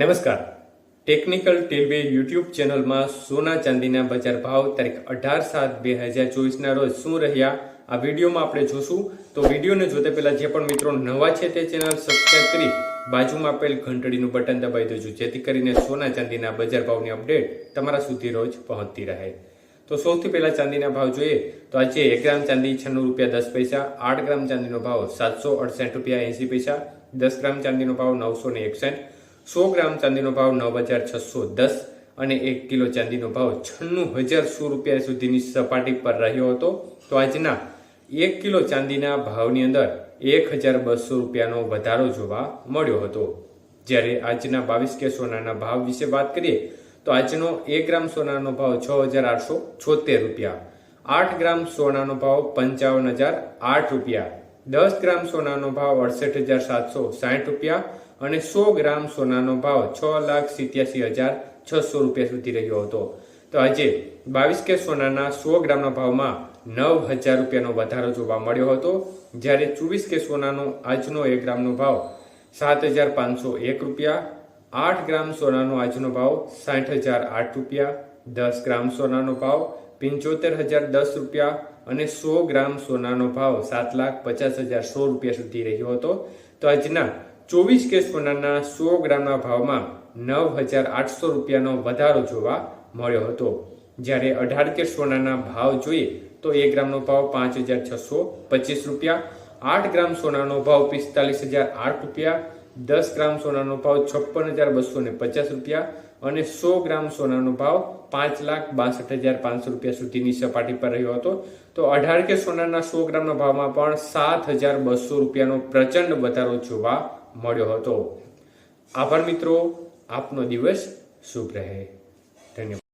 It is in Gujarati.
નમસ્કાર. ટેકનિકલ ટેલવે યુટ્યુબ ચેનલમાં સોના ચાંદીના બજાર ભાવ તારીખ અઢાર સાત બે હજાર ચોવીસના રોજ શું રહ્યા? આ વિડીયોમાં આપણે જોશું. તો વિડીયોને જોતા પહેલાં જે પણ મિત્રો નવા છે તે ચેનલ સબસ્ક્રાઈબ કરી બાજુમાં આપેલ ઘંટડીનું બટન દબાવી દેજો, જેથી કરીને સોના ચાંદીના બજાર ભાવની અપડેટ તમારા સુધી રોજ પહોંચતી રહે. તો સૌથી પહેલાં ચાંદીના ભાવ જોઈએ. તો આજે એક ગ્રામ ચાંદી છન્નું રૂપિયા દસ પૈસા, આઠ ગ્રામ ચાંદીનો ભાવ સાતસો અડસઠ રૂપિયા એંસી પૈસા, દસ ગ્રામ ચાંદીનો ભાવ નવસો ને એકસઠ સો ગ્રામ ચાંદીનો ભાવ નવ હજાર છસો દસ અને એક કિલો ચાંદીનો ભાવ છન્નું હજાર સો રૂપિયા સુધીની સપાટી પર રહ્યો હતો. તો આજના એક કિલો ચાંદીના ભાવની અંદર એક હજાર બસો રૂપિયાનો વધારો જોવા મળ્યો હતો. જ્યારે આજના બાવીસ કે સોનાના ભાવ વિશે વાત કરીએ, તો આજનો એક ગ્રામ સોનાનો ભાવ છ હજાર આઠસો છોતેર રૂપિયા, આઠ ગ્રામ સોનાનો ભાવ પંચાવન હજાર આઠ રૂપિયા, દસ ગ્રામ સોનાનો ભાવ અડસઠ હજાર સાતસો સાઠ રૂપિયા અને સો ગ્રામ સોનાનો ભાવ છ લાખ સિત્યાસી હજાર છસો રૂપિયા સુધી રહ્યો હતો. તો આજે બાવીસ કે સોનાના સો ગ્રામના ભાવમાં નવ હજાર રૂપિયાનો વધારો જોવા મળ્યો હતો. જ્યારે ચોવીસ કે સોનાનો આજનો એક ગ્રામનો ભાવ સાત હજાર પાંચસો એક રૂપિયા, આઠ ગ્રામ સોનાનો આજનો ભાવ સાઠ હજાર આઠ રૂપિયા, દસ ગ્રામ સોનાનો ભાવ પંચોતેર હજાર દસ રૂપિયા અને સો ગ્રામ સોનાનો ભાવ સાત લાખ પચાસ હજાર સો રૂપિયા સુધી રહ્યો હતો. તો આજના ચોવીસ કે સોનાના સો ગ્રામના ભાવમાં નવ હજાર આઠસો રૂપિયાનો વધારો જોવા મળ્યો હતો. જ્યારે અઢાર કે સોનાના ભાવ જોઈએ તો એક ગ્રામનો ભાવ પાંચ હજાર છસો પચીસ રૂપિયા, આઠ ગ્રામ સોનાનો ભાવ પિસ્તાલીસ હજાર આઠ રૂપિયા દસ ગ્રામ સોનાનો ભાવ છપ્પન હજાર બસો ને પચાસ રૂપિયા અને સો ગ્રામ સોનાનો ભાવ પાંચ લાખ બાસઠ હજાર પાંચસો રૂપિયા સુધીની સપાટી પર રહ્યો હતો. તો અઢાર કે સોનાના સો ગ્રામના ભાવમાં પણ સાત હજાર બસો રૂપિયાનો પ્રચંડ વધારો જોવા મળ્યો હતો. આભાર મિત્રો, આપનો દિવસ શુભ રહે. ધન્યવાદ.